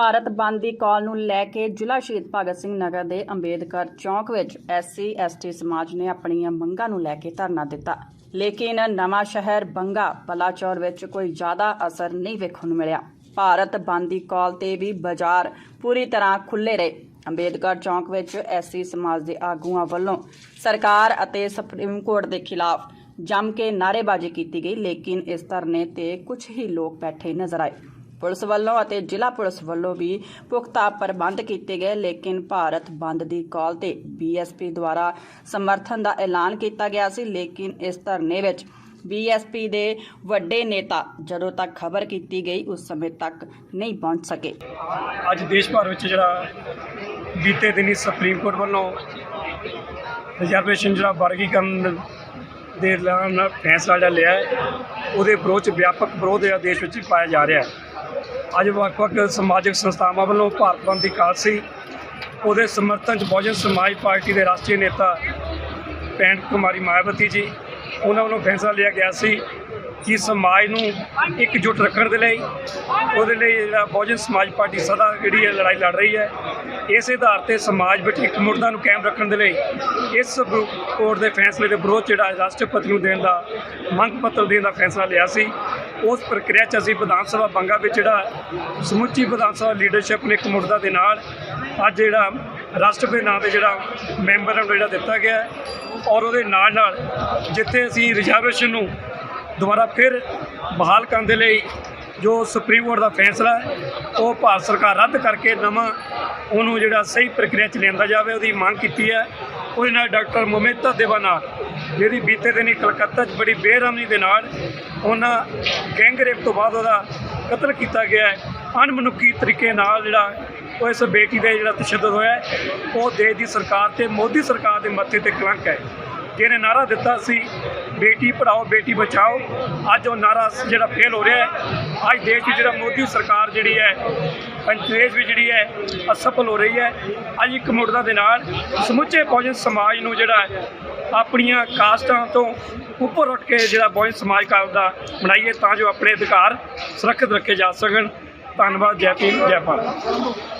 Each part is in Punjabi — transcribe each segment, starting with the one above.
ਭਾਰਤ ਬੰਦ ਦੀ ਕਾਲ ਨੂੰ ਲੈ ਕੇ ਜ਼ਿਲ੍ਹਾ ਸ਼ਹੀਦ ਭਗਤ ਸਿੰਘ ਨਗਰ ਦੇ ਅੰਬੇਦਕਰ ਚੌਂਕ ਵਿੱਚ ਐਸਸੀ, ਐਸਟੀ ਸਮਾਜ ਨੇ ਆਪਣੀਆਂ ਮੰਗਾਂ ਨੂੰ ਲੈ ਕੇ ਧਰਨਾ ਦਿੱਤਾ। ਲੇਕਿਨ ਨਵਾਂ ਸ਼ਹਿਰ ਬੰਗਾ ਬਲਾਚੌਰ ਵਿੱਚ ਕੋਈ ਜ਼ਿਆਦਾ ਅਸਰ ਨਹੀਂ ਵੇਖਣ ਨੂੰ ਮਿਲਿਆ। ਭਾਰਤ ਬੰਦ ਦੀ ਕਾਲ ਤੇ ਵੀ ਬਾਜ਼ਾਰ ਪੂਰੀ ਤਰ੍ਹਾਂ ਖੁੱਲੇ ਰਹੇ। ਅੰਬੇਦਕਰ ਚੌਂਕ ਵਿੱਚ ਐਸਸੀ ਸਮਾਜ ਦੇ ਆਗੂਆਂ ਵੱਲੋਂ ਸਰਕਾਰ ਅਤੇ ਸੁਪਰੀਮ ਕੋਰਟ ਦੇ ਖਿਲਾਫ ਜੰਮ ਕੇ ਨਾਅਰੇਬਾਜ਼ੀ ਕੀਤੀ ਗਈ, ਲੇਕਿਨ ਇਸ ਧਰਨੇ ਤੇ ਕੁਝ ਹੀ ਲੋਕ ਬੈਠੇ ਨਜ਼ਰ ਆਏ। ਪੁਲਿਸ ਵੱਲੋਂ ਅਤੇ ਜ਼ਿਲ੍ਹਾ ਪੁਲਿਸ ਵੱਲੋਂ ਵੀ ਪੁਖਤਾ ਪ੍ਰਬੰਧ ਕੀਤੇ ਗਏ, ਲੇਕਿਨ ਭਾਰਤ ਬੰਦ ਦੀ ਕਾਲ ਤੇ ਬੀਐਸਪੀ ਦੁਆਰਾ ਸਮਰਥਨ ਦਾ ਐਲਾਨ ਕੀਤਾ ਗਿਆ ਸੀ। ਲੇਕਿਨ ਇਸ ਧਰਨੇ ਵਿੱਚ ਬੀਐਸਪੀ ਦੇ ਵੱਡੇ ਨੇਤਾ ਜਦੋਂ ਤੱਕ ਖਬਰ ਕੀਤੀ ਗਈ, ਉਸ ਸਮੇਂ ਤੱਕ ਨਹੀਂ ਪਹੁੰਚ ਸਕੇ। ਅੱਜ ਦੇਸ਼ ਭਰ ਵਿੱਚ ਜਿਹੜਾ ਬੀਤੇ ਦਿਨੀ ਸੁਪਰੀਮ ਕੋਰਟ ਵੱਲੋਂ ਰਿਜ਼ਰਵੇਸ਼ਨ ਜਿਹੜਾ ਵਰਗੀਕਰਨ ਦੇ ਨਾਲ ਫੈਸਲਾ ਜਿਹੜਾ ਲਿਆ ਉਹਦੇ ਵਿਰੋਧ 'ਚ ਵਿਆਪਕ ਵਿਰੋਧ ਜਿਹੜਾ ਦੇਸ਼ ਵਿੱਚ ਪਾਇਆ ਜਾ ਰਿਹਾ ਹੈ। ਅੱਜ ਵੱਖ-ਵੱਖ ਸਮਾਜਿਕ ਸੰਸਥਾਵਾਂ ਵੱਲੋਂ ਭਾਰਤ ਬੰਦ ਦੀ ਕਾਲ ਸੀ। ਉਹਦੇ ਸਮਰਥਨ 'ਚ ਬਹੁਜਨ ਸਮਾਜ ਪਾਰਟੀ ਦੇ ਰਾਸ਼ਟਰੀ ਨੇਤਾ ਪੈਂਟ ਕੁਮਾਰੀ ਮਾਇਆਵਤੀ ਜੀ, ਉਹਨਾਂ ਵੱਲੋਂ ਫੈਸਲਾ ਲਿਆ ਗਿਆ ਸੀ ਕਿ ਸਮਾਜ ਨੂੰ ਇਕਜੁੱਟ ਰੱਖਣ ਦੇ ਲਈ, ਉਹਦੇ ਲਈ ਜਿਹੜਾ ਬਹੁਜਨ ਸਮਾਜ ਪਾਰਟੀ ਸਦਾ ਜਿਹੜੀ ਹੈ ਲੜਾਈ ਲੜ ਰਹੀ ਹੈ। ਇਸ ਆਧਾਰ ਤੇ ਸਮਾਜ ਵਿੱਚ ਇੱਕ ਮੁਰਦਾ ਨੂੰ ਕਾਇਮ ਰੱਖਣ ਦੇ ਲਈ ਇਸ ਕੋਰਟ ਦੇ ਫੈਸਲੇ ਦੇ ਵਿਰੋਧ ਜਿਹੜਾ ਰਾਸ਼ਟਰਪਤੀ ਨੂੰ ਦੇਣ ਦਾ, ਮੰਗ ਪੱਤਰ ਦੇਣ ਦਾ ਫੈਸਲਾ ਲਿਆ ਸੀ। ਉਸ ਪ੍ਰਕਿਰਿਆ 'ਚ ਅਸੀਂ ਵਿਧਾਨ ਸਭਾ ਬੰਗਾ ਵਿੱਚ ਜਿਹੜਾ ਸਮੁੱਚੀ ਵਿਧਾਨ ਸਭਾ ਲੀਡਰਸ਼ਿਪ ਨੇ ਇੱਕ ਮੁਰਦਾ ਦੇ ਨਾਲ ਅੱਜ ਜਿਹੜਾ ਰਾਸ਼ਟਰਪਤੀ ਨਾਂ ਤੇ ਜਿਹੜਾ ਮੈਂਬਰ ਨੂੰ ਜਿਹੜਾ ਦਿੱਤਾ ਗਿਆ ਔਰ ਉਹਦੇ ਨਾਲ ਨਾਲ ਜਿੱਥੇ ਅਸੀਂ ਰਿਜ਼ਰਵੇਸ਼ਨ ਨੂੰ ਦੁਬਾਰਾ ਫਿਰ ਬਹਾਲ ਕਰਨ ਦੇ ਲਈ ਜੋ ਸੁਪਰੀਮ ਕੋਰਟ ਦਾ ਫੈਸਲਾ ਹੈ, ਉਹ ਭਾਰਤ ਸਰਕਾਰ ਰੱਦ ਕਰਕੇ ਨਵਾਂ ਉਹਨੂੰ ਜਿਹੜਾ ਸਹੀ ਪ੍ਰਕਿਰਿਆ ਚ ਲਿਆਂਦਾ ਜਾਵੇ, ਉਹਦੀ ਮੰਗ ਕੀਤੀ ਹੈ। ਉਹਦੇ ਨਾਲ ਡਾਕਟਰ ਮਮਿਤਾ ਦੇਵਾਨਾਥ ਜਿਹੜੀ ਬੀਤੇ ਦਿਨੀ ਕਲਕੱਤਾ 'ਚ ਬੜੀ ਬੇਰਹਿਮੀ ਦੇ ਨਾਲ ਉਹਨਾਂ ਗੈਂਗ ਰੇਪ ਤੋਂ ਬਾਅਦ ਉਹਦਾ ਕਤਲ ਕੀਤਾ ਗਿਆ ਹੈ। ਅਣਮਨੁੱਖੀ ਤਰੀਕੇ ਨਾਲ ਜਿਹੜਾ ਉਹ ਇਸ ਬੇਟੀ ਦੇ ਜਿਹੜਾ ਤਸ਼ੱਦਦ ਹੋਇਆ ਉਹ ਦੇਸ਼ ਦੀ ਸਰਕਾਰ ਤੇ, ਮੋਦੀ ਸਰਕਾਰ ਦੇ ਮੱਥੇ ਤੇ ਕਲੰਕ ਹੈ। ਜਿਹਨੇ ਨਾਰਾ ਦਿੱਤਾ ਸੀ, ਬੇਟੀ ਪੜਾਓ ਬੇਟੀ ਬਚਾਓ। ਅੱਜ ਉਹ ਨਾਰਾ ਜਿਹੜਾ ਫੇਲ ਹੋ ਰਿਹਾ ਹੈ। ਅੱਜ ਦੇਸ਼ ਵਿੱਚ ਜਿਹੜਾ ਮੋਦੀ ਸਰਕਾਰ ਜਿਹੜੀ ਹੈ ਦੇਸ਼ ਵਿੱਚ ਜਿਹੜੀ ਹੈ, ਅਸਫਲ ਹੋ ਰਹੀ ਹੈ। ਅੱਜ ਇੱਕ ਮੁਰਦਾ ਦੇ ਨਾਲ ਸਮੁੱਚੇ ਬਹੁਜਨ ਸਮਾਜ ਨੂੰ ਜਿਹੜਾ ਆਪਣੀਆਂ ਕਾਸਟਾਂ ਤੋਂ ਉੱਪਰ ਉੱਠ ਕੇ ਜਿਹੜਾ ਬਹੁਜਨ ਸਮਾਜ ਕਾਲ ਬਣਾਈਏ ਤਾਂ ਜੋ ਆਪਣੇ ਅਧਿਕਾਰ ਸੁਰੱਖਿਅਤ ਰੱਖੇ ਜਾ ਸਕਣ। ਧੰਨਵਾਦ, ਜੈ ਭੀਮ, ਜੈ ਭਾਰਤ।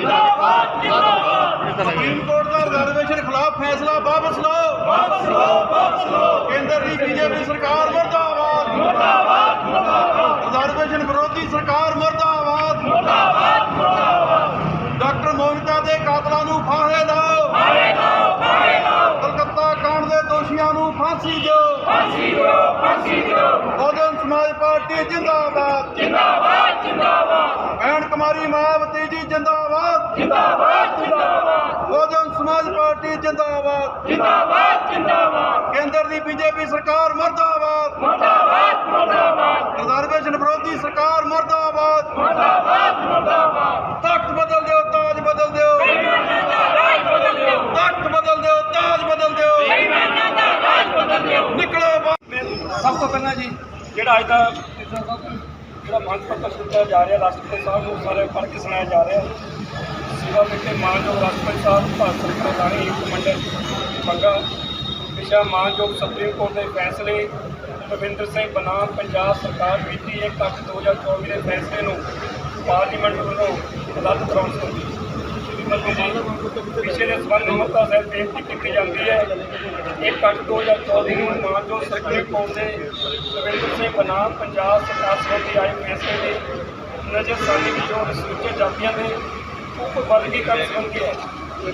ਜਿੰਦਾਬਾਦ ਜਿੰਦਾਬਾਦ। ਜਿੰਦਾਬਾਦ ਸੁਪਰੀਮ ਕੋਰਟ ਦਾ ਰਿਜ਼ਰਵੇਸ਼ਨ ਖਿਲਾਫ ਫੈਸਲਾ ਵਾਪਸ ਲਓ। ਵਾਪਸ ਲਓ ਵਾਪਸ ਲਓ। ਕੇਂਦਰ ਦੀ ਬੀਜੇਪੀ ਸਰਕਾਰ ਮਰਦਾਬਾਦ। ਮਰਦਾਬਾਦ ਮਰਦਾਬਾਦ। ਰਿਜ਼ਰਵੇਸ਼ਨ ਵਿਰੋਧੀ ਸਰਕਾਰ ਮਰਦਾਬਾਦ। ਮਰਦਾਬਾਦ ਮਰਦਾਬਾਦ। ਡਾਕਟਰ ਮੋਹਿਤਾ ਦੇ ਕਾਤਲਾਂ ਨੂੰ ਫਾਹੇ ਲਾਓ। ਫਾਹੇ ਲਾਓ ਫਾਹੇ ਲਾਓ। ਕਲਕੱਤਾ ਕਾਂਡ ਦੇ ਦੋਸ਼ੀਆਂ ਨੂੰ ਫਾਂਸੀ ਦਿਓ। ਫਾਂਸੀ ਦਿਓ ਫਾਂਸੀ ਦਿਓ। ਆਜ਼ਮ ਸਮਾਜ ਪਾਰਟੀ ਜਿੰਦਾਬਾਦ। ਭੈਣ ਕੁਮਾਰੀ ਮਾਵਤੀ ਜਿੰਦਾਬਾਦ ਜਿੰਦਾਬਾਦ। ਬਹੁਜਨ ਸਮਾਜ ਪਾਰਟੀ ਜਿੰਦਾਬਾਦ। ਜਿੰਦਾਬਾਦ ਜਿੰਦਾਬਾਦ। ਕੇਂਦਰ ਦੀ ਬੀਜੇਪੀ ਸਰਕਾਰ ਮਰਦਾਬਾਦ। ਮਰਦਾਬਾਦ ਮਰਦਾਬਾਦ। ਰਿਜ਼ਰਵੇਸ਼ਨ ਵਿਰੋਧੀ ਸਰਕਾਰ ਮਰਦਾਬਾਦ। ਮਰਦਾਬਾਦ ਮਰਦਾਬਾਦ। ਤਖਤ ਬਦਲ ਦਿਓ ਤਾਜ ਬਦਲ ਦਿਓ। ਤਖਤ ਬਦਲ ਦਿਓ ਤਾਜ ਬਦਲ ਦਿਓ। ਨਿਕਲੋ। ਸਭ ਤੋਂ ਪਹਿਲਾਂ ਜੀ ਜਿਹੜਾ ਅੱਜ ਦਾ ਜਿਹੜਾ ਮੰਗ ਪੱਤਰ ਦਿੱਤਾ ਜਾ ਰਿਹਾ ਰਾਸ਼ਟਰਪਤੀ ਸਾਹਿਬ ਨੂੰ ਸਾਰੇ ਪੜ੍ਹ ਕੇ ਸੁਣਾਇਆ ਜਾ ਰਿਹਾ। ਸੇਵਾ ਵਿਖੇ ਮਾਨਯੋਗ ਰਾਸ਼ਟਰਪਤੀ ਸਾਹਿਬ, ਭਾਰਤ ਸਰਕਾਰ ਦਾਣੀ ਯੁੱਗ ਮੰਡਲ ਮੰਗਾ। ਵਿਸ਼ਾ ਮਾਨਯੋਗ ਸੁਪਰੀਮ ਕੋਰਟ ਦੇ ਫੈਸਲੇ ਰਵਿੰਦਰ ਸਿੰਘ ਬਨਾਮ ਪੰਜਾਬ ਸਰਕਾਰ ਬੀਤੀ 1 ਅੱਠ 2024 ਦੇ ਫੈਸਲੇ ਨੂੰ ਪਾਰਲੀਮੈਂਟ ਵੱਲੋਂ ਰੱਦ ਕਰਾਉਣ ਸੰਬੰਧੀ। ਪਿਛੇ ਦੇ ਸਬੰਧ ਮਤਾ ਸਾਹਿਬ ਬੇਨਤੀ ਕੀਤੀ ਜਾਂਦੀ ਹੈ ਇੱਕ ਅੱਠ 2024 ਨੂੰ ਮਾਨਯੋਗ ਸੁਪਰੀਮ ਕੋਰਟ ਦੇ ਰਵਿੰਦਰ ਸਿੰਘ ਬਨਾਮ ਪੰਜਾਬ ਸਰਕਾਰ ਸੰਬੰਧੀ ਆਏ ਫੈਸਲੇ ਦੇ ਨਜ਼ਰਸਾਨੀ ਵਿੱਚੋਂ ਅਨੁਸੂਚਿਤ ਜਾਤੀਆਂ ਦੇ ਵਰਗੀ ਵਰਗੀਕਰਨ ਸੰਬੰਧੀ ਹੈ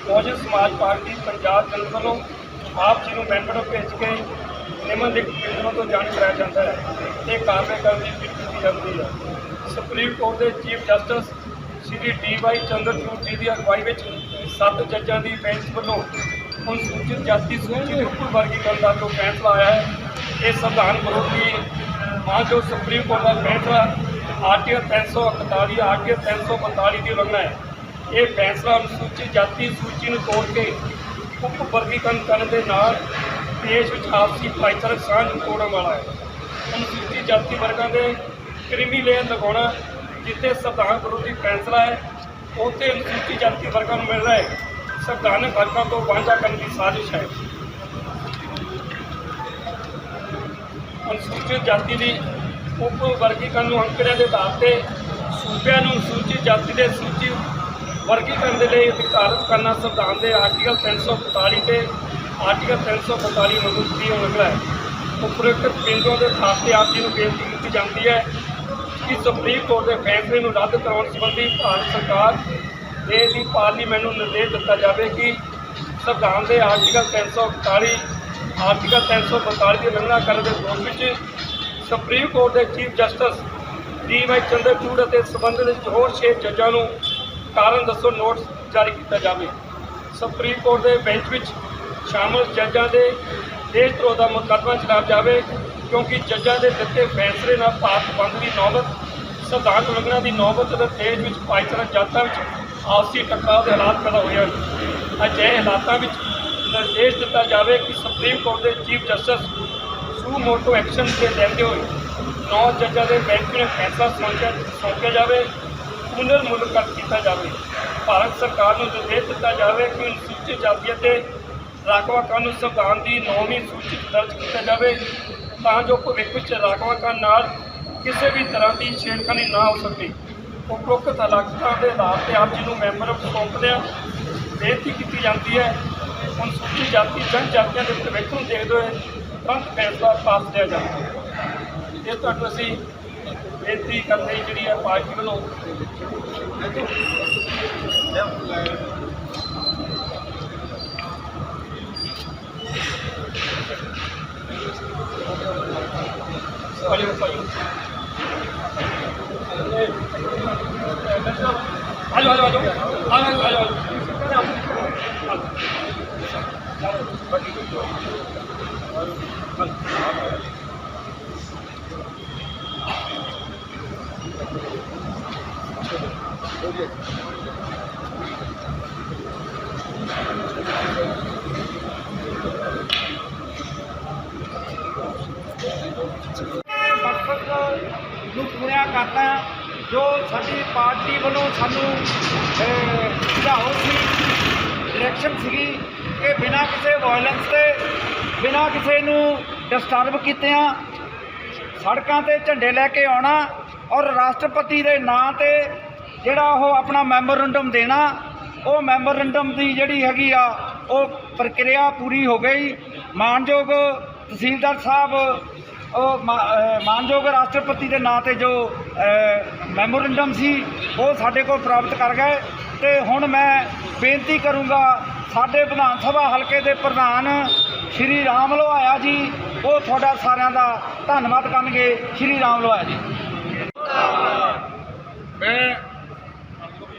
ਬਹੁਜਨ ਸਮਾਜ ਪਾਰਟੀ ਪੰਜਾਬ ਜਨ ਵੱਲੋਂ ਆਪ ਜੀ ਨੂੰ ਮੈਂਬਰ ਭੇਜ ਕੇ ਨਿਮਨਲਿਖਤ ਬਿੰਦੂਆਂ ਤੋਂ ਜਾਣੂ ਕਰਾਇਆ ਜਾਂਦਾ ਹੈ। ਇਹ ਕਾਰਵਾਈ ਕਰਨ ਦੀ ਅਪੀਲ ਕੀਤੀ ਜਾਂਦੀ ਹੈ। ਸੁਪਰੀਮ ਕੋਰਟ ਦੇ chief justice Shri D Y Chandrachud ji ਦੀ ਅਗਵਾਈ ਵਿੱਚ ਸੱਤ ਜੱਜਾਂ ਦੀ ਬੈਂਚ ਵੱਲੋਂ ਅਨੁਸੂਚਿਤ ਜਾਤੀ ਸੂਚੀ ਦੇ ਉੱਪਰ ਵਰਗੀਕਰਨ ਦਾ ਜੋ ਫੈਸਲਾ ਆਇਆ ਹੈ, ਇਹ ਸੰਵਿਧਾਨ ਵਿਰੋਧੀ ਮਾਨਯੋਗ ਸੁਪਰੀਮ ਕੋਰਟ ਦਾ ਫੈਸਲਾ ਆਰਟੀਕਲ 341 ਆਰਟੀਓ 345 ਦੀ ਉਲੰਘਣਾ ਹੈ। ਇਹ ਫੈਸਲਾ ਅਨੁਸੂਚਿਤ ਜਾਤੀ ਸੂਚੀ ਨੂੰ ਤੋੜ ਕੇ ਉਪ ਵਰਗੀਕਰਨ ਕਰਨ ਦੇ ਨਾਲ ਦੇਸ਼ ਵਿੱਚ ਆਪਸੀ ਭਾਈਚਾਰਕ ਸਾਂਝ ਨੂੰ ਤੋੜਨ ਵਾਲਾ ਹੈ। ਅਨੁਸੂਚਿਤ ਜਾਤੀ ਵਰਗਾਂ ਦੇ ਕ੍ਰਿਮੀ ਲੇਅਰ ਲਗਾਉਣਾ ਜਿੱਥੇ ਸੰਵਿਧਾਨ ਵਿਰੋਧੀ ਫੈਸਲਾ ਹੈ, ਉੱਥੇ ਅਨੁਸੂਚਿਤ ਜਾਤੀ ਵਰਗਾਂ ਨੂੰ ਮਿਲਦਾ ਹੈ। ਸੰਵਿਧਾਨਕ ਵਰਗਾਂ ਤੋਂ ਵਾਂਝਾ ਕਰਨ ਦੀ ਸਾਜ਼ਿਸ਼ ਹੈ। ਅਨੁਸੂਚਿਤ ਜਾਤੀ ਦੀ ਉਪ ਵਰਗੀਕਰਨ ਨੂੰ ਅੰਕੜਿਆਂ ਦੇ ਆਧਾਰ ਤੇ ਸੂਬਿਆਂ ਨੂੰ ਅਨੁਸੂਚਿਤ ਜਾਤੀ ਦੇ ਸੂਚੀ ਵਰਗੀਕਰਨ ਦੇ ਲਈ ਅਧਿਕਾਰਤ ਕਰਨਾ ਸੰਵਿਧਾਨ ਦੇ ਆਰਟੀਕਲ 345 ਤੇ ਆਰਟੀਕਲ 345 ਨੂੰ ਦੀ ਉਲੰਘਣਾ ਹੈ। ਉਪਰੋਕਤ ਬਿੰਦੂਆਂ ਦੇ ਆਧਾਰ ਆਪ ਜੀ ਨੂੰ ਬੇਨਤੀ ਕੀਤੀ ਜਾਂਦੀ ਹੈ ਕਿ ਸੁਪਰੀਮ ਕੋਰਟ ਦੇ ਫੈਸਲੇ ਨੂੰ ਰੱਦ ਕਰਾਉਣ ਸੰਬੰਧੀ ਭਾਰਤ ਸਰਕਾਰ ਦੇ ਦੀ ਪਾਰਲੀਮੈਂਟ ਨੂੰ ਨਿਰਦੇਸ਼ ਦਿੱਤਾ ਜਾਵੇ ਕਿ ਸੰਵਿਧਾਨ ਦੇ ਆਰਟੀਕਲ 341 ਆਰਟੀਕਲ 342 ਦੀ ਉਲੰਘਣਾ ਕਰਨ ਦੇ ਦੋਸ਼ ਵਿੱਚ ਸੁਪਰੀਮ ਕੋਰਟ ਦੇ chief justice D Y Chandrachud ਅਤੇ ਸੰਬੰਧਿਤ ਹੋਰ ਛੇ ਜੱਜਾਂ ਨੂੰ ਕਾਰਨ ਦੱਸੋ ਨੋਟਿਸ ਜਾਰੀ ਕੀਤਾ ਜਾਵੇ। ਸੁਪਰੀਮ ਕੋਰਟ ਦੇ ਬੈਂਚ ਵਿੱਚ ਸ਼ਾਮਲ ਜੱਜਾਂ ਦੇ ਦੇਸ਼ ਧਰੋਹ ਦਾ ਮੁਕੱਦਮਾ ਚਲਾਇਆ ਜਾਵੇ, ਕਿਉਂਕਿ ਜੱਜਾਂ ਦੇ ਦਿੱਤੇ ਫੈਸਲੇ ਨਾਲ ਭਾਰਤ ਬੰਦ ਦੀ ਨੌਬਤ ਸੰਵਿਧਾਨ ਉਲੰਘਣਾ ਦੀ ਨੌਬਤ ਅਤੇ ਦੇਸ਼ ਵਿੱਚ ਭਾਈਚਾਰਾ ਜਾਤਾਂ ਵਿੱਚ ਆਪਸੀ ਟਕਰਾਅ ਦੇ ਹਾਲਾਤ ਪੈਦਾ ਹੋਏ ਹਨ। ਅਜਿਹੇ ਹਾਲਾਤਾਂ ਵਿੱਚ ਨਿਰਦੇਸ਼ ਦਿੱਤਾ ਜਾਵੇ ਕਿ ਸੁਪਰੀਮ ਕੋਰਟ ਦੇ chief justice suo motu action ਤੇ ਲੈਂਦੇ ਹੋਏ ਨੌ ਜੱਜਾਂ ਦੇ ਬੈਂਚ ਨੇ ਫੈਸਲਾ ਸੌਂਪਿਆ ਸੌਂਪਿਆ ਜਾਵੇ। ਪੁਨਰ ਮੁਲਾਕਾਤ ਕੀਤਾ ਜਾਵੇ। ਭਾਰਤ ਸਰਕਾਰ ਨੂੰ ਨਿਰਦੇਸ਼ ਦਿੱਤਾ ਜਾਵੇ ਕਿ ਅਨੁਸੂਚਿਤ ਜਾਤੀਆਂ ਤੇ ਰਾਖਵਾ ਕਾਨੂੰਨ ਸੰਵਿਧਾਨ ਦੀ ਨੌਵੀਂ ਸੂਚੀ ਦਰਜ ਕੀਤਾ ਜਾਵੇ ਤਾਂ ਜੋ ਭਵਿੱਖ ਵਿੱਚ ਰਾਖਵਾ ਕਾਨੂੰਨ ਨਾਲ ਕਿਸੇ ਵੀ ਤਰ੍ਹਾਂ ਦੀ ਛੇੜਖਾਨੀ ਨਾ ਹੋ ਸਕੇ। ਉਪਰੋਕਤ ਹਾਲਾਤਾਂ ਦੇ ਆਧਾਰ ਤੇ ਆਪ ਜੀ ਨੂੰ ਮੈਂਬਰ ਸੌਂਪਦਿਆਂ ਬੇਨਤੀ ਕੀਤੀ ਜਾਂਦੀ ਹੈ, ਅਨੁਸੂਚਿਤ ਜਾਤੀ ਜਨ ਜਾਤੀਆਂ ਦੇ ਭਵਿੱਖ ਨੂੰ ਦੇਖਦੇ ਹੋਏ ਤੁਰੰਤ ਫੈਸਲਾ ਪਾਸ ਲਿਆ ਜਾਵੇ। ਇਹ ਤੁਹਾਨੂੰ ਅਸੀਂ ਬੇਨਤੀ ਕਰਦੇ ਜਿਹੜੀ ਹੈ ਪਾਰਟੀ ਵੱਲੋਂ ਭਾਈ ਭਾਈ ਆਜੋ ਆਜੋ ਆਜੋ ਆਜੋ ਆਜੋ ਆਜੋ ਸਾਡੀ ਪਾਰਟੀ ਵੱਲੋਂ ਸਾਨੂੰ ਅਹ, ਸੁਝਾਅ ਸੀ ਡਾਇਰੈਕਸ਼ਨ ਸੀਗੀ ਕਿ ਬਿਨਾਂ ਕਿਸੇ ਵਾਇਲੈਂਸ ਤੇ ਬਿਨਾਂ ਕਿਸੇ ਨੂੰ ਡਿਸਟਰਬ ਕੀਤਿਆਂ ਸੜਕਾਂ ਤੇ ਝੰਡੇ ਲੈ ਕੇ ਆਉਣਾ ਔਰ ਰਾਸ਼ਟਰਪਤੀ ਦੇ ਨਾਂ ਤੇ ਜਿਹੜਾ ਉਹ ਆਪਣਾ ਮੈਮੋਰੰਡਮ ਦੇਣਾ ਉਹ ਮੈਮੋਰੰਡਮ ਦੀ ਜਿਹੜੀ ਹੈਗੀ ਆ ਉਹ ਪ੍ਰਕਿਰਿਆ ਪੂਰੀ ਹੋ ਗਈ। ਮਾਨਯੋਗ ਤਹਿਸੀਲਦਾਰ ਸਾਹਿਬ ਮਾਨਯੋਗ ਰਾਸ਼ਟਰਪਤੀ ਦੇ ਨਾਂ ਤੇ ਜੋ ਅਹ, ਮੈਮੋਰੰਡਮ ਸੀ ਉਹ ਸਾਡੇ ਕੋਲ ਪ੍ਰਾਪਤ ਕਰ ਗਏ ਤੇ ਹੁਣ ਮੈਂ ਬੇਨਤੀ ਕਰੂੰਗਾ ਸਾਡੇ ਵਿਧਾਨ ਸਭਾ ਹਲਕੇ ਦੇ ਪ੍ਰਧਾਨ ਸ਼੍ਰੀ ਰਾਮ ਲੋਹਾਇਆ ਜੀ ਉਹ ਤੁਹਾਡਾ ਸਾਰਿਆਂ ਦਾ ਧੰਨਵਾਦ ਕਰਨਗੇ ਸ਼੍ਰੀ ਰਾਮ ਲੋਹਾਇਆ ਜੀ। ਮੈਂ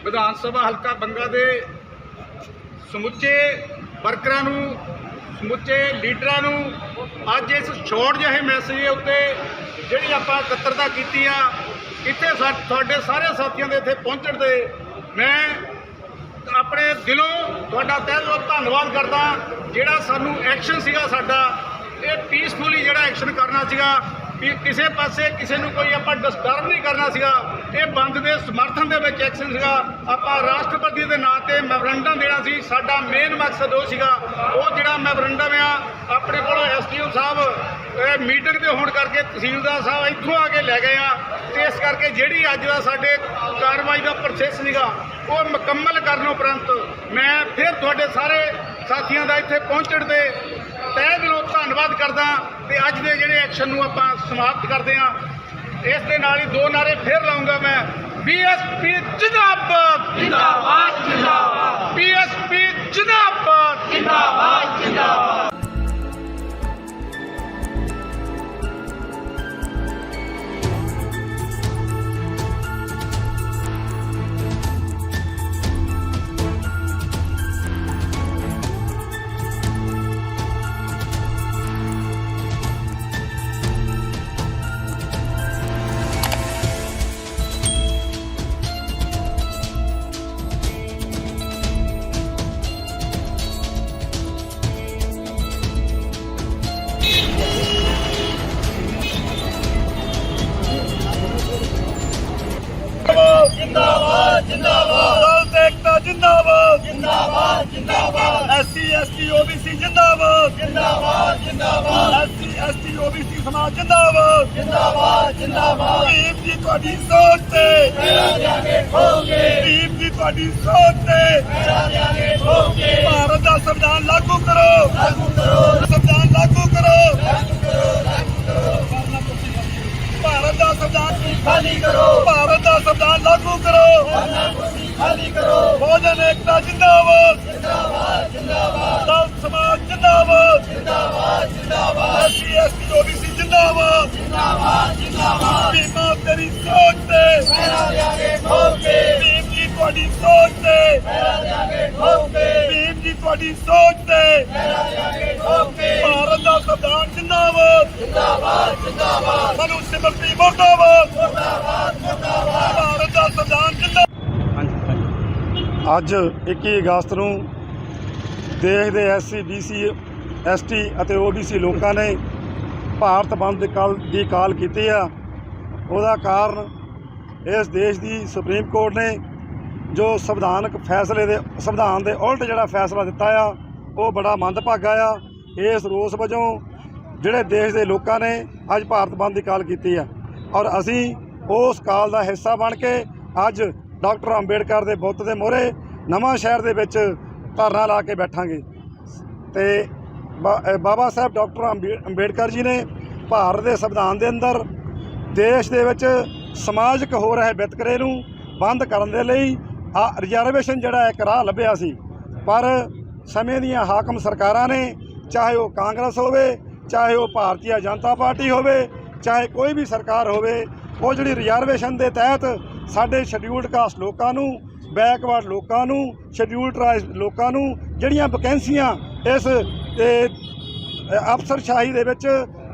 ਵਿਧਾਨ ਸਭਾ ਹਲਕਾ ਬੰਗਾ ਦੇ ਸਮੁੱਚੇ ਵਰਕਰਾਂ ਨੂੰ ਸਮੁੱਚੇ ਲੀਡਰਾਂ ਨੂੰ ਅੱਜ ਇਸ ਛੋਟ ਜਿਹੇ ਮੈਸੇਜ ਦੇ ਉੱਤੇ ਜਿਹੜੀ ਆਪਾਂ ਇਕੱਤਰਤਾ ਕੀਤੀ ਆ, ਇੱਥੇ ਸਾ- ਤੁਹਾਡੇ ਸਾਰੇ ਸਾਥੀਆਂ ਦੇ ਇੱਥੇ ਪਹੁੰਚਣ ਤੇ ਮੈਂ ਆਪਣੇ ਦਿਲੋਂ ਤੁਹਾਡਾ ਤਹਿ ਦਿਲੋਂ ਧੰਨਵਾਦ ਕਰਦਾ, ਜਿਹੜਾ ਸਾਨੂੰ ਐਕਸ਼ਨ ਸੀਗਾ ਸਾਡਾ, ਇਹ ਪੀਸਫੁਲੀ ਜਿਹੜਾ ਐਕਸ਼ਨ ਕਰਨਾ ਸੀਗਾ, ਵੀ ਕਿਸੇ ਪਾਸੇ ਕਿਸੇ ਨੂੰ ਕੋਈ ਆਪਾਂ ਡਿਸਟਰਬ ਨਹੀਂ ਕਰਨਾ ਸੀਗਾ, ਇਹ ਬੰਦ ਦੇ ਸਮਰਥਨ ਦੇ ਵਿੱਚ ਐਕਸ਼ਨ ਸੀਗਾ। ਆਪਾਂ ਰਾਸ਼ਟਰਪਤੀ ਦੇ ਨਾਂ ਤੇ ਮੈਮੋਰੰਡਮ ਦੇਣਾ ਸੀ, ਸਾਡਾ ਮੇਨ ਮਕਸਦ ਉਹ ਸੀਗਾ, ਉਹ ਜਿਹੜਾ ਮੈਮੋਰੰਡਮ ਆ ਇਹ ਮੀਟਿੰਗ ਤੇ ਹੋਣ ਕਰਕੇ ਤਹਿਸੀਲਦਾਰ ਸਾਹਿਬ ਇੱਥੋਂ ਆ ਕੇ ਲੈ ਗਏ ਆ ਤੇ ਇਸ ਕਰਕੇ ਜਿਹੜੀ ਅੱਜ ਦਾ ਸਾਡੇ ਕਾਰਵਾਈ ਦਾ ਪ੍ਰੋਸੈਸ ਸੀਗਾ ਉਹ ਮੁਕੰਮਲ ਕਰਨ ਉਪਰੰਤ ਮੈਂ ਫਿਰ ਤੁਹਾਡੇ ਸਾਰੇ ਸਾਥੀਆਂ ਦਾ ਇੱਥੇ ਪਹੁੰਚਣ ਤੇ ਤਹਿ ਦਿਲੋਂ ਧੰਨਵਾਦ ਕਰਦਾ ਤੇ ਅੱਜ ਦੇ ਜਿਹੜੇ ਐਕਸ਼ਨ ਨੂੰ ਆਪਾਂ ਸਮਾਪਤ ਕਰਦੇ ਹਾਂ। ਇਸ ਦੇ ਨਾਲ ਹੀ ਦੋ ਨਾਰੇ ਫਿਰ ਲਾਉਂਗਾ ਮੈਂ। ਬੀਐਸਪੀ ਜਿੰਦਾਬਾਦ! ਜਿੰਦਾਬਾਦ ਜਿੰਦਾਬਾਦ। ਬੀਐਸਪੀ ਜਿੰਦਾਬਾਦ! ਜਿੰਦਾਬਾਦ ਜਿੰਦਾਬਾਦ। ਓਬੀਸੀ ਸਮਾਜ ਜਿੰਦਾਬਾਦ ਜਿੰਦਾਬਾਦ ਜਿੰਦਾਬਾਦ ਭੀਮ ਜੀ ਤੁਹਾਡੀ ਸੋਚ ਤੇ। ਮੇਰਾ ਜਾਗੇ ਖੋਗੇ ਭੀਮ ਜੀ ਤੁਹਾਡੀ ਸੋਚ ਤੇ। ਮੇਰਾ ਜਾਗੇ ਖੋਗੇ ਭਾਰਤ ਦਾ ਸੰਵਿਧਾਨ ਲਾਗੂ ਕਰੋ ਲਾਗੂ ਕਰੋ ਸੰਵਿਧਾਨ ਲਾਗੂ ਕਰੋ ਲਾਗੂ ਕਰੋ ਲਾਗੂ ਕਰੋ ਭਾਰਤ ਦਾ ਸੰਵਿਧਾਨ ਖਾਲੀ ਕਰੋ ਭਾਰਤ ਦਾ ਸੰਵਿਧਾਨ ਲਾਗੂ ਕਰੋ ਖਾਲੀ ਕਰੋ ਭੋਜਨ ਏਕਤਾ ਜਿੰਦਾਬਾਦ ਜਿੰਦਾਬਾਦ ਜਿੰਦਾਬਾਦ ਦਲ ਸਮਾਜ ਜਿੰਦਾਬਾਦ ਜਿੰਦਾਬਾਦ ਜਿੰਦਾਬਾਦ ਐਸਸੀ ਐਸਟੀ ਓਬੀਸੀ ਜਿੰਦਾਬਾਦ। ਜਿੰਦਾਬਾਦ ਜਿੰਦਾਬਾਦ। ਬੀਮਾ ਤੇਰੀ ਸੋਚ ਤੇ। ਮੇਰਾ ਲਿਆਗੇ ਖੋਲ ਕੇ ਜੀ ਤੁਹਾਡੀ ਸੋਚ ਤੇ। ਮੇਰਾ ਲਿਆਗੇ ਖੋਲ ਕੇ ਜੀ ਤੁਹਾਡੀ ਸੋਚ ਤੇ। ਮੇਰਾ ਲਿਆਗੇ ਖੋਲ ਕੇ ਭਾਰਤ ਦਾ ਸੰਵਿਧਾਨ ਜਿੰਦਾਬਾਦ। ਜਿੰਦਾਬਾਦ ਜਿੰਦਾਬਾਦ। ਸਾਨੂੰ ਸਿਮਰਤੀ ਮੁਰਦਾਬਾਦ। ਮੁਰਦਾਬਾਦ ਮੁਰਦਾਬਾਦ। ਭਾਰਤ ਦਾ ਸੰਵਿਧਾਨ ਜਿੰਦਾਬਾਦ ਅੱਜ 21 ਅਗਸਤ ਨੂੰ ਦੇਸ਼ ਦੇ ਐਸਸੀ ਬੀਸੀ ਐਸਟੀ ਅਤੇ ਓਬੀਸੀ ਲੋਕਾਂ ਨੇ ਭਾਰਤ ਬੰਦ ਦੀ ਕਾਲ ਦੀ ਕਾਲ ਕੀਤੀ ਆ। ਉਹਦਾ ਕਾਰਨ ਇਸ ਦੇਸ਼ ਦੀ ਸੁਪਰੀਮ ਕੋਰਟ ਨੇ ਜੋ ਸੰਵਿਧਾਨਕ ਫੈਸਲੇ ਦੇ ਸੰਵਿਧਾਨ ਦੇ ਉਲਟ ਜਿਹੜਾ ਫੈਸਲਾ ਦਿੱਤਾ ਆ, ਉਹ ਬੜਾ ਮੰਦਭਾਗਾ ਆ। ਇਸ ਰੋਸ ਵਜੋਂ ਜਿਹੜੇ ਦੇਸ਼ ਦੇ ਲੋਕਾਂ ਨੇ ਅੱਜ ਭਾਰਤ ਬੰਦ ਦੀ ਕਾਲ ਕੀਤੀ ਆ। ਔਰ ਅਸੀਂ ਉਸ ਕਾਲ ਦਾ ਹਿੱਸਾ ਬਣ ਕੇ ਅੱਜ ਡਾਕਟਰ ਅੰਬੇਡਕਰ ਦੇ ਬੁੱਤ ਦੇ ਮੋਹਰੇ ਨਵਾਂ ਸ਼ਹਿਰ ਦੇ ਵਿੱਚ ਧਰਨਾ ਲਾ ਕੇ ਬੈਠਾਂਗੇ। ਤੇ ਬਾ- ਬਾਬਾ ਸਾਹਿਬ ਡਾਕਟਰ ਅੰਬੇ- ਅੰਬੇਡਕਰ ਜੀ ਨੇ ਭਾਰਤ ਦੇ ਸੰਵਿਧਾਨ ਦੇ ਅੰਦਰ ਦੇਸ਼ ਦੇ ਵਿੱਚ ਸਮਾਜਿਕ ਹੋ ਰਹੇ ਵਿਤਕਰੇ ਨੂੰ ਬੰਦ ਕਰਨ ਦੇ ਲਈ ਆ ਰਿਜ਼ਰਵੇਸ਼ਨ ਜਿਹੜਾ ਇੱਕ ਰਾਹ ਲੱਭਿਆ ਸੀ। ਪਰ ਸਮੇਂ ਦੀਆਂ ਹਾਕਮ ਸਰਕਾਰਾਂ ਨੇ, ਚਾਹੇ ਉਹ ਕਾਂਗਰਸ ਹੋਵੇ, ਚਾਹੇ ਉਹ ਭਾਰਤੀ ਜਨਤਾ ਪਾਰਟੀ ਹੋਵੇ, ਚਾਹੇ ਕੋਈ ਵੀ ਸਰਕਾਰ ਹੋਵੇ, ਉਹ ਜਿਹੜੀ ਰਿਜ਼ਰਵੇਸ਼ਨ ਦੇ ਤਹਿਤ ਸਾਡੇ ਸ਼ਡਿਊਲਡ ਕਾਸਟ ਲੋਕਾਂ ਨੂੰ ਬੈਕਵਰਡ ਲੋਕਾਂ ਨੂੰ ਸ਼ਡਿਊਲਡ ਟਰਾਈਬ ਲੋਕਾਂ ਨੂੰ, ਜਿਹੜੀਆਂ ਵੈਕੈਂਸੀਆਂ ਇਸ ਇਹ, ਅਫਸਰਸ਼ਾਹੀ ਦੇ ਵਿੱਚ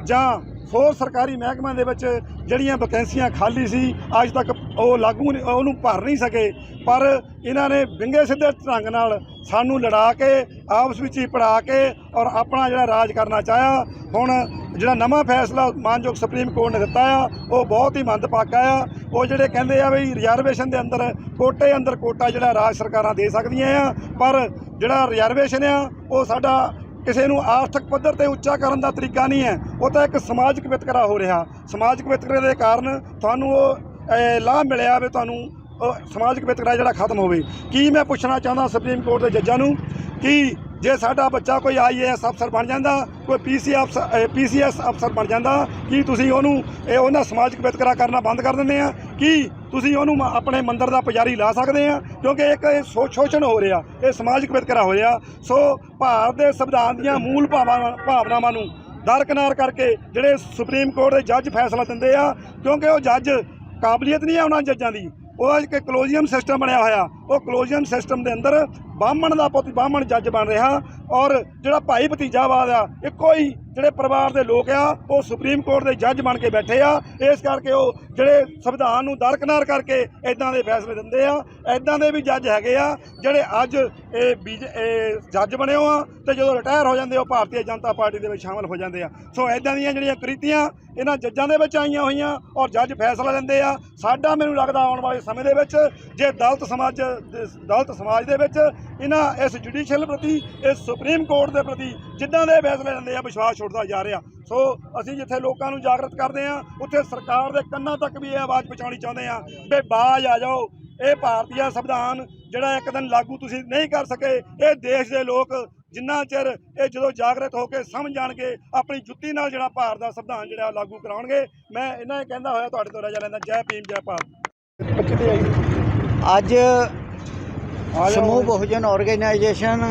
ਜਾਂ ਹੋਰ ਸਰਕਾਰੀ ਮਹਿਕਮਿਆਂ ਦੇ ਵਿੱਚ ਜਿਹੜੀਆਂ ਵੈਕੈਂਸੀਆਂ ਖਾਲੀ ਸੀ ਅੱਜ ਤੱਕ ਉਹ ਲਾਗੂ ਨਹੀਂ- ਉਹਨੂੰ ਭਰ ਨਹੀਂ ਸਕੇ। ਪਰ ਇਹਨਾਂ ਨੇ ਵਿੰਗੇ ਸਿੱਧੇ ਢੰਗ ਨਾਲ ਸਾਨੂੰ ਲੜਾ ਕੇ ਆਪਸ ਵਿੱਚ ਹੀ ਪੜਾ ਕੇ ਔਰ ਆਪਣਾ ਜਿਹੜਾ ਰਾਜ ਕਰਨਾ ਚਾਹਿਆ। ਹੁਣ ਜਿਹੜਾ ਨਵਾਂ ਫੈਸਲਾ ਮਾਨਯੋਗ ਸੁਪਰੀਮ ਕੋਰਟ ਨੇ ਦਿੱਤਾ ਆ ਉਹ ਬਹੁਤ ਹੀ ਮੰਦਭਾਗਾ ਆ। ਉਹ ਜਿਹੜੇ ਕਹਿੰਦੇ ਆ ਵੀ ਰਿਜ਼ਰਵੇਸ਼ਨ ਦੇ ਅੰਦਰ ਕੋਟੇ ਅੰਦਰ ਕੋਟਾ ਜਿਹੜਾ ਰਾਜ ਸਰਕਾਰਾਂ ਦੇ ਸਕਦੀਆਂ ਆ ਪਰ ਜਿਹੜਾ ਰਿਜ਼ਰਵੇਸ਼ਨ ਆ ਉਹ ਸਾਡਾ ਕਿਸੇ ਨੂੰ ਆਰਥਿਕ ਪੱਧਰ ਤੇ ਉੱਚਾ ਕਰਨ ਦਾ ਤਰੀਕਾ ਨਹੀਂ ਹੈ। ਉਹ ਤਾਂ ਇੱਕ ਸਮਾਜਿਕ ਵਿਤਕਰਾ ਹੋ ਰਿਹਾ। ਸਮਾਜਿਕ ਵਿਤਕਰੇ ਦੇ ਕਾਰਨ ਤੁਹਾਨੂੰ ਉਹ ਲਾਭ ਮਿਲਿਆ ਵੀ ਤੁਹਾਨੂੰ ਉਹ ਸਮਾਜਿਕ ਵਿਤਕਰਾ ਜਿਹੜਾ ਖਤਮ ਹੋਵੇ। ਕੀ ਮੈਂ ਪੁੱਛਣਾ ਚਾਹੁੰਦਾ ਸੁਪਰੀਮ ਕੋਰਟ ਦੇ ਜੱਜਾਂ ਨੂੰ ਕਿ ਜੇ ਸਾਡਾ ਬੱਚਾ ਕੋਈ ਆਈਏਐਸ ਅਫਸਰ ਬਣ ਜਾਂਦਾ, ਕੋਈ ਪੀਸੀ ਅਫਸਰ ਪੀਸੀਐਸ ਅਫਸਰ ਬਣ ਜਾਂਦਾ, ਕੀ ਤੁਸੀਂ ਉਹਨੂੰ, ਇਹ ਉਹਨਾਂ ਸਮਾਜਿਕ ਵਿਤਕਰਾ ਕਰਨਾ ਬੰਦ ਕਰ ਦਿੰਦੇ ਆ? ਕੀ ਤੁਸੀਂ ਉਹਨੂੰ ਮ- ਆਪਣੇ ਮੰਦਰ ਦਾ ਪੁਜਾਰੀ ਲਾ ਸਕਦੇ ਆ, ਕਿਉਂਕਿ ਇੱਕ ਇਹ ਸੋ- ਸ਼ੋਸ਼ਣ ਹੋ ਰਿਹਾ, ਇਹ ਸਮਾਜਿਕ ਵਿਤਕਰਾ ਹੋ ਰਿਹਾ। ਸੋ ਭਾਰਤ ਦੇ ਸੰਵਿਧਾਨ ਦੀਆਂ ਮੂਲ ਭਾਵਾਂ ਭਾਵਨਾਵਾਂ ਨੂੰ ਦਰਕਨਾਰ ਕਰਕੇ ਜਿਹੜੇ ਸੁਪਰੀਮ ਕੋਰਟ ਦੇ ਜੱਜ ਫੈਸਲਾ ਦਿੰਦੇ ਆ, ਕਿਉਂਕਿ ਉਹ ਜੱਜ ਕਾਬਲੀਅਤ ਨਹੀਂ ਆ ਉਹਨਾਂ ਜੱਜਾਂ ਦੀ। ਉਹ ਇੱਕ ਕਲੋਜ਼ੀਅਮ ਸਿਸਟਮ ਬਣਿਆ ਹੋਇਆ। ਉਹ ਕਲੋਜ਼ੀਅਮ ਸਿਸਟਮ ਦੇ ਅੰਦਰ ਬਾਹਮਣ ਦਾ ਪੁੱਤ ਬਾਹਮਣ ਜੱਜ ਬਣ ਰਿਹਾ ਔਰ ਜਿਹੜਾ ਭਾਈ ਭਤੀਜਾਵਾਦ ਆ, ਇੱਕੋ ਹੀ ਜਿਹੜੇ ਪਰਿਵਾਰ ਦੇ ਲੋਕ ਆ, ਉਹ ਸੁਪਰੀਮ ਕੋਰਟ ਦੇ ਜੱਜ ਬਣ ਕੇ ਬੈਠੇ ਆ। ਇਸ ਕਰਕੇ ਉਹ ਜਿਹੜੇ ਸੰਵਿਧਾਨ ਨੂੰ ਦਰਕਨਾਰ ਕਰਕੇ ਇਦਾਂ ਦੇ ਫੈਸਲੇ ਦਿੰਦੇ ਆ। ਇਦਾਂ ਦੇ ਵੀ ਜੱਜ ਹੈਗੇ ਆ, ਜਿਹੜੇ ਅੱਜ ਇਹ ਬੀਜ ਜੱਜ ਬਣੇ ਹੋ ਆ ਤੇ ਜਦੋਂ ਰਿਟਾਇਰ ਹੋ ਜਾਂਦੇ ਉਹ ਭਾਰਤੀ ਜਨਤਾ ਪਾਰਟੀ ਦੇ ਵਿੱਚ ਸ਼ਾਮਲ ਹੋ ਜਾਂਦੇ ਆ। ਸੋ ਇਦਾਂ ਦੀਆਂ ਜਿਹੜੀਆਂ ਕ੍ਰਿਤੀਆਂ ਇਹਨਾਂ ਜੱਜਾਂ ਦੇ ਵਿੱਚ ਆਈਆਂ ਹੋਈਆਂ ਔਰ ਜੱਜ ਫੈਸਲਾ ਲੈਂਦੇ ਆ, ਸਾਡਾ ਮੈਨੂੰ ਲੱਗਦਾ ਆਉਣ ਵਾਲੇ ਸਮੇਂ ਦੇ ਵਿੱਚ ਜੇ ਦਲਤ ਸਮਾਜ ਦਲਤ ਸਮਾਜ ਦੇ ਵਿੱਚ ਇਹਨਾਂ ਇਸ ਜੁਡੀਸ਼ੀਅਲ ਪ੍ਰਤੀ, ਇਸ ਸੁਪਰੀਮ ਕੋਰਟ ਦੇ ਪ੍ਰਤੀ ਜਿੱਦਾਂ ਦੇ ਫੈਸਲੇ ਲੈਂਦੇ ਆ, ਵਿਸ਼ਵਾਸ ਛੁੱਟਦਾ ਜਾ ਰਿਹਾ। ਸੋ ਅਸੀਂ ਜਿੱਥੇ ਲੋਕਾਂ ਨੂੰ ਜਾਗਰਤ ਕਰਦੇ ਆ ਉੱਥੇ ਸਰਕਾਰ ਦੇ ਕੰਨਾਂ ਤੱਕ ਵੀ ਇਹ ਆਵਾਜ਼ ਪਹੁੰਚਾਉਣੀ ਚਾਹੁੰਦੇ ਆ ਵੀ ਬਾਜ ਆ ਜਾਓ। ਇਹ ਭਾਰਤੀ ਸੰਵਿਧਾਨ ਜਿਹੜਾ ਇੱਕ ਦਿਨ ਲਾਗੂ ਤੁਸੀਂ ਨਹੀਂ ਕਰ ਸਕੇ ਇਹ ਦੇਸ਼ ਦੇ ਲੋਕ ਜਿੰਨਾ ਚਿਰ ਇਹ ਜਦੋਂ ਜਾਗਰਤ ਹੋ ਕੇ ਸਮਝ ਜਾਣਗੇ ਆਪਣੀ ਜੁੱਤੀ ਨਾਲ ਜਿਹੜਾ ਭਾਰਤ ਦਾ ਸੰਵਿਧਾਨ ਜਿਹੜਾ ਲਾਗੂ ਕਰਾਉਣਗੇ ਮੈਂ ਇਹਨਾਂ ਹੀ ਕਹਿੰਦਾ ਹੋਇਆ ਤੁਹਾਡੇ ਤੋਂ ਰਜਾ ਲੈਂਦਾ ਜੈ ਭੀਮ ਜੈ ਭਾਰਤ। ਅੱਜ ਸਮੂਹ ਬਹੁਜਨ ਆਰਗੇਨਾਈਜੇਸ਼ਨ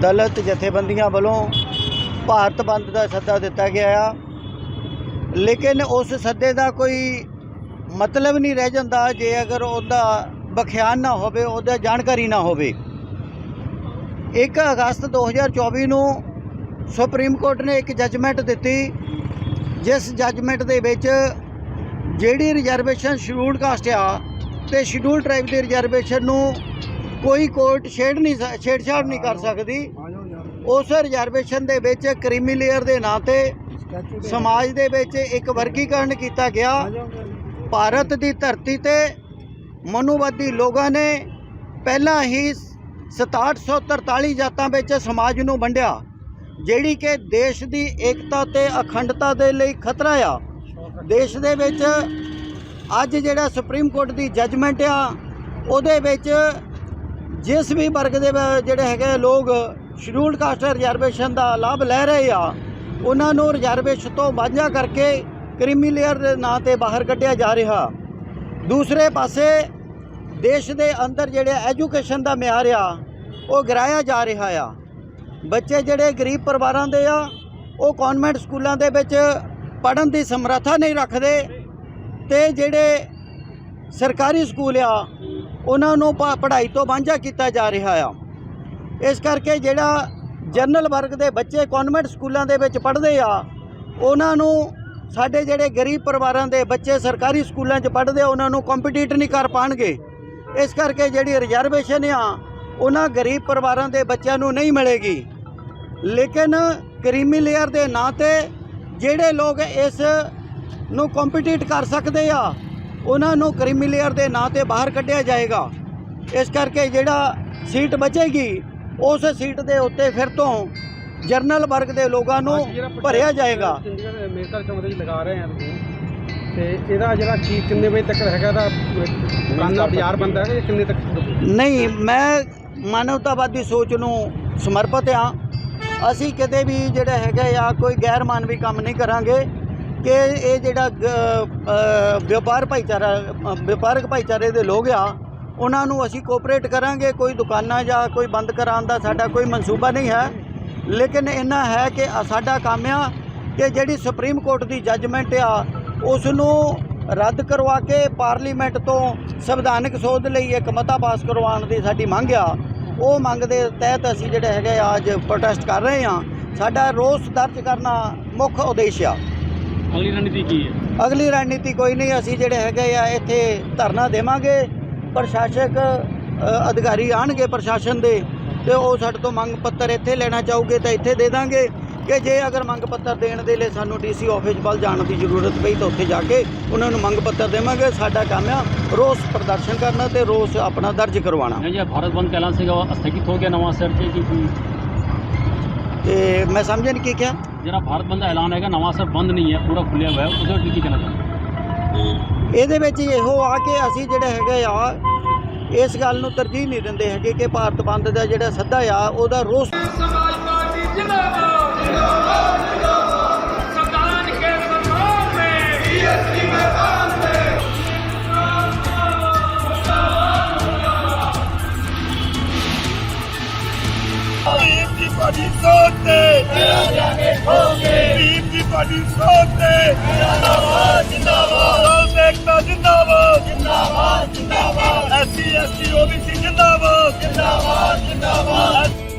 ਦਲਿਤ ਜਥੇਬੰਦੀਆਂ ਵੱਲੋਂ ਭਾਰਤ ਬੰਦ ਦਾ ਸੱਦਾ ਦਿੱਤਾ ਗਿਆ ਆ। ਲੇਕਿਨ ਉਸ ਸੱਦੇ ਦਾ ਕੋਈ ਮਤਲਬ ਨਹੀਂ ਰਹਿ ਜਾਂਦਾ ਜੇ ਅਗਰ ਉਹਦਾ ਬਖਿਆਨ ਨਾ ਹੋਵੇ, ਉਹਦਾ ਜਾਣਕਾਰੀ ਨਾ ਹੋਵੇ। 1 ਅਗਸਤ 2024 ਨੂੰ ਸੁਪਰੀਮ ਕੋਰਟ ਨੇ ਇੱਕ ਜੱਜਮੈਂਟ ਦਿੱਤੀ, ਜਿਸ ਜੱਜਮੈਂਟ ਦੇ ਵਿੱਚ ਜਿਹੜੀ ਰਿਜ਼ਰਵੇਸ਼ਨ ਸ਼ਡਿਊਲ ਕਾਸਟ ਆ ਤੇ ਸ਼ਡਿਊਲ ਟ੍ਰਾਈਬ ਦੀ ਰਿਜ਼ਰਵੇਸ਼ਨ ਨੂੰ ਕੋਈ ਕੋਰਟ ਛੇੜ ਨਹੀਂ ਸ- ਛੇੜਛਾੜ ਨਹੀਂ ਕਰ ਸਕਦੀ। ਉਸ ਰਿਜ਼ਰਵੇਸ਼ਨ ਦੇ ਵਿੱਚ ਕ੍ਰੀਮੀ ਲੇਅਰ ਦੇ ਨਾਂ ਤੇ ਸਮਾਜ ਦੇ ਵਿੱਚ ਇੱਕ ਵਰਗੀਕਰਨ ਕੀਤਾ ਗਿਆ। ਭਾਰਤ ਦੀ ਧਰਤੀ ਤੇ ਮਨੂਵਾਦੀ ਲੋਕਾਂ ਨੇ ਪਹਿਲਾਂ ਹੀ 6743 ਜਾਤਾਂ ਵਿੱਚ ਸਮਾਜ ਨੂੰ ਵੰਡਿਆ, ਜਿਹੜੀ ਕਿ ਦੇਸ਼ ਦੀ ਏਕਤਾ ਤੇ ਅਖੰਡਤਾ ਦੇ ਲਈ ਖਤਰਾ ਆ। ਦੇਸ਼ ਦੇ ਵਿੱਚ ਅੱਜ ਜਿਹੜਾ ਸੁਪਰੀਮ ਕੋਰਟ ਦੀ ਜੱਜਮੈਂਟ ਆ, ਉਹਦੇ ਵਿੱਚ ਜਿਸ ਵੀ ਵਰਗ ਦੇ ਜਿਹੜੇ ਹੈਗੇ ਲੋਕ ਸ਼ਡਿਊਲਡ ਕਾਸਟ ਰਿਜ਼ਰਵੇਸ਼ਨ ਦਾ ਲਾਭ ਲੈ ਰਹੇ ਆ। ਉਹਨਾਂ ਨੂੰ ਰਿਜ਼ਰਵੇਸ਼ਨ ਤੋਂ ਵਾਂਝਾ ਕਰਕੇ ਕ੍ਰੀਮੀ ਲੇਅਰ ਦੇ ਨਾਂ ਤੇ ਬਾਹਰ ਕੱਢਿਆ ਜਾ ਰਿਹਾ। ਦੂਸਰੇ ਪਾਸੇ ਦੇਸ਼ ਦੇ ਅੰਦਰ ਜਿਹੜੇ ਐਜੂਕੇਸ਼ਨ ਦਾ ਮਿਆਰ ਆ, ਉਹ ਗਿਰਾਇਆ ਜਾ ਰਿਹਾ ਆ। ਬੱਚੇ ਜਿਹੜੇ ਗਰੀਬ ਪਰਿਵਾਰਾਂ ਦੇ ਆ, ਉਹ ਕਨਵੈਂਟ ਸਕੂਲਾਂ ਦੇ ਵਿੱਚ ਪੜ੍ਹਨ ਦੀ ਸਮਰੱਥਾ ਨਹੀਂ ਰੱਖਦੇ ਤੇ ਜਿਹੜੇ ਸਰਕਾਰੀ ਸਕੂਲ ਆ, ਉਹਨਾਂ ਨੂੰ ਪ- ਪੜ੍ਹਾਈ ਤੋਂ ਵਾਂਝਾ ਕੀਤਾ ਜਾ ਰਿਹਾ ਆ। ਇਸ ਕਰਕੇ ਜਿਹੜਾ ਜਨਰਲ ਵਰਗ ਦੇ ਬੱਚੇ ਕਨਵੈਂਟ ਸਕੂਲਾਂ ਦੇ ਵਿੱਚ ਪੜ੍ਹਦੇ ਆ, ਉਹਨਾਂ ਨੂੰ ਸਾਡੇ ਜਿਹੜੇ ਗਰੀਬ ਪਰਿਵਾਰਾਂ ਦੇ ਬੱਚੇ ਸਰਕਾਰੀ ਸਕੂਲਾਂ 'ਚ ਪੜ੍ਹਦੇ ਆ, ਉਹਨਾਂ ਨੂੰ ਕੰਪੀਟੀਟ ਨਹੀਂ ਕਰ ਪਾਣਗੇ। ਇਸ ਕਰਕੇ ਜਿਹੜੀ ਰਿਜ਼ਰਵੇਸ਼ਨ ਆ, ਉਹਨਾਂ ਗਰੀਬ ਪਰਿਵਾਰਾਂ ਦੇ ਬੱਚਿਆਂ ਨੂੰ ਨਹੀਂ ਮਿਲੇਗੀ। ਲੇਕਿਨ ਕਰੀਮੀ ਲੇਅਰ ਦੇ ਨਾਂ ਤੇ ਜਿਹੜੇ ਲੋਕ ਇਸ ਨੂੰ ਕੰਪੀਟੀਟ ਕਰ ਸਕਦੇ ਆ, ਉਹਨਾਂ ਨੂੰ ਕਰੀਮੀ ਲੇਅਰ ਦੇ ਨਾਂ ਤੇ ਬਾਹਰ ਕੱਢਿਆ ਜਾਏਗਾ। ਇਸ ਕਰਕੇ ਜਿਹੜਾ ਸੀਟ ਬਚੇਗੀ ਉਸ ਸੀਟ ਦੇ ਉੱਤੇ ਫਿਰ ਤੋਂ ਜਰਨਲ ਵਰਗ ਦੇ ਲੋਕਾਂ ਨੂੰ ਭਰਿਆ ਜਾਏਗਾ। ਚੰਡੀਗੜ੍ਹ ਮੇਰਕਲ ਚੌਂਕ ਦੇ ਵਿੱਚ ਲਗਾ ਰਹੇ ਆ ਤੇ ਇਹਦਾ ਜਿਹੜਾ ਕੀ ਕਿੰਨੇ ਵਜੇ ਤੱਕ ਹੈਗਾ ਦਾ ਦੁਕਾਨਾਂ ਬਾਜ਼ਾਰ ਬੰਦ ਹੈਗਾ ਜਾਂ ਕਿੰਨੇ ਤੱਕ ਨਹੀਂ ਮੈਂ ਮਾਨਵਤਾਵਾਦੀ ਸੋਚ ਨੂੰ ਸਮਰਪਿਤ ਆ ਅਸੀਂ ਕਦੇ ਵੀ ਜਿਹੜਾ ਹੈਗਾ ਆ ਕੋਈ ਗੈਰ ਮਾਨਵੀ ਕੰਮ ਨਹੀਂ ਕਰਾਂਗੇ ਕਿ ਇਹ ਜਿਹੜਾ ਵਪਾਰ ਭਾਈਚਾਰਾ ਵਪਾਰਕ ਭਾਈਚਾਰੇ ਦੇ ਲੋਕ ਆ ਉਹਨਾਂ ਨੂੰ ਅਸੀਂ ਕੋਆਪਰੇਟ ਕਰਾਂਗੇ ਕੋਈ ਦੁਕਾਨਾਂ ਜਾਂ ਕੋਈ ਬੰਦ ਕਰਾਉਣ ਦਾ ਸਾਡਾ ਕੋਈ ਮਨਸੂਬਾ ਨਹੀਂ ਹੈ। ਲੇਕਿਨ ਇੰਨਾ ਹੈ ਕਿ ਸਾਡਾ ਕੰਮ ਆ ਕਿ ਜਿਹੜੀ ਸੁਪਰੀਮ ਕੋਰਟ ਦੀ ਜੱਜਮੈਂਟ ਆ ਉਸ ਨੂੰ ਰੱਦ ਕਰਵਾ ਕੇ ਪਾਰਲੀਮੈਂਟ ਤੋਂ ਸੰਵਿਧਾਨਕ ਸੋਧ ਲਈ ਇੱਕ ਮਤਾ ਪਾਸ ਕਰਵਾਉਣ ਦੀ ਸਾਡੀ ਮੰਗ ਆ। ਉਹ ਮੰਗ ਦੇ ਤਹਿਤ ਅਸੀਂ ਜਿਹੜੇ ਹੈਗੇ ਆ ਅੱਜ ਪ੍ਰੋਟੈਸਟ ਕਰ ਰਹੇ ਹਾਂ ਸਾਡਾ ਰੋਸ ਦਰਜ ਕਰਨਾ ਮੁੱਖ ਉਦੇਸ਼ ਆ। ਅਗਲੀ ਰਣਨੀਤੀ ਕੀ ਹੈ? ਅਗਲੀ ਰਣਨੀਤੀ ਕੋਈ ਨਹੀਂ ਅਸੀਂ ਜਿਹੜੇ ਹੈਗੇ ਆ ਇੱਥੇ ਧਰਨਾ ਦੇਵਾਂਗੇ। ਪ੍ਰਸ਼ਾਸਕ ਅਧਿਕਾਰੀ ਆਣਗੇ ਪ੍ਰਸ਼ਾਸਨ ਦੇ ਤੇ ਉਹ ਸਾਡੇ ਤੋਂ ਮੰਗ ਪੱਤਰ ਇੱਥੇ ਲੈਣਾ ਚਾਹੋਗੇ ਤਾਂ ਇੱਥੇ ਦੇ ਦਾਂਗੇ ਕਿ ਜੇ ਅਗਰ ਮੰਗ ਪੱਤਰ ਦੇਣ ਦੇ ਲਈ ਸਾਨੂੰ ਡੀਸੀ ਆਫਿਸ ਵੱਲ ਜਾਣ ਦੀ ਜ਼ਰੂਰਤ ਪਈ ਤਾਂ ਉੱਥੇ ਜਾ ਕੇ ਉਹਨਾਂ ਨੂੰ ਮੰਗ ਪੱਤਰ ਦੇਵਾਂਗੇ। ਸਾਡਾ ਕੰਮ ਆ ਰੋਸ ਪ੍ਰਦਰਸ਼ਨ ਕਰਨਾ ਤੇ ਰੋਸ ਆਪਣਾ ਦਰਜ ਕਰਵਾਉਣਾ। ਇਹ ਭਾਰਤ ਬੰਦ ਐਲਾਨ ਸੀਗਾ ਸਥਗਿਤ ਹੋ ਗਿਆ ਨਵਾਂ ਸਿਰ ਤੇ ਕੀ ਤੇ ਮੈਂ ਸਮਝਿਆ ਨਹੀਂ ਕੀ ਕਿਹਾ। ਜਿਹੜਾ ਭਾਰਤ ਬੰਦ ਦਾ ਐਲਾਨ ਹੈਗਾ ਨਵਾਂ ਸਿਰ ਬੰਦ ਨਹੀਂ ਹੈ ਪੂਰਾ ਖੁੱਲਿਆ ਹੋਇਆ ਹੈ ਉਹਦੇ ਕੀ ਕਹਿਣਾ ਚਾਹੁੰਦੇ ਇਹਦੇ ਵਿੱਚ ਇਹੋ ਆ ਕਿ ਅਸੀਂ ਜਿਹੜੇ ਹੈਗੇ ਆ, ਇਸ ਗੱਲ ਨੂੰ ਤਰਜੀਹ ਨਹੀਂ ਦਿੰਦੇ ਹੈਗੇ ਕਿ ਭਾਰਤ ਬੰਦ ਦਾ ਜਿਹੜਾ ਸੱਦਾ ਆ, ਉਹਦਾ ਰੋਸ ਸਮਾਜ ਪਾਰਟੀ ਜਿੰਦਾਬਾਦ ਜਿੰਦਾਬਾਦ। ਤੁਹਾਡੀ ਸੋਚ ਤੇ। ਤੇਰਾ ਜਾ ਕੇ ਖੋਗੇ ਭੀਮ ਜੀ ਤੁਹਾਡੀ ਸੋਚ ਤੇ। ਜਿੰਦਾਬਾਦ ਜਿੰਦਾਬਾਦ ਦੇਖਦਾ ਜਿੰਦਾਬਾਦ। ਜਿੰਦਾਬਾਦ ਜਿੰਦਾਬਾਦ ਐਸਸੀ, ਐਸਟੀ, ਓਬੀਸੀ ਜਿੰਦਾਬਾਦ। ਜਿੰਦਾਬਾਦ ਜਿੰਦਾਬਾਦ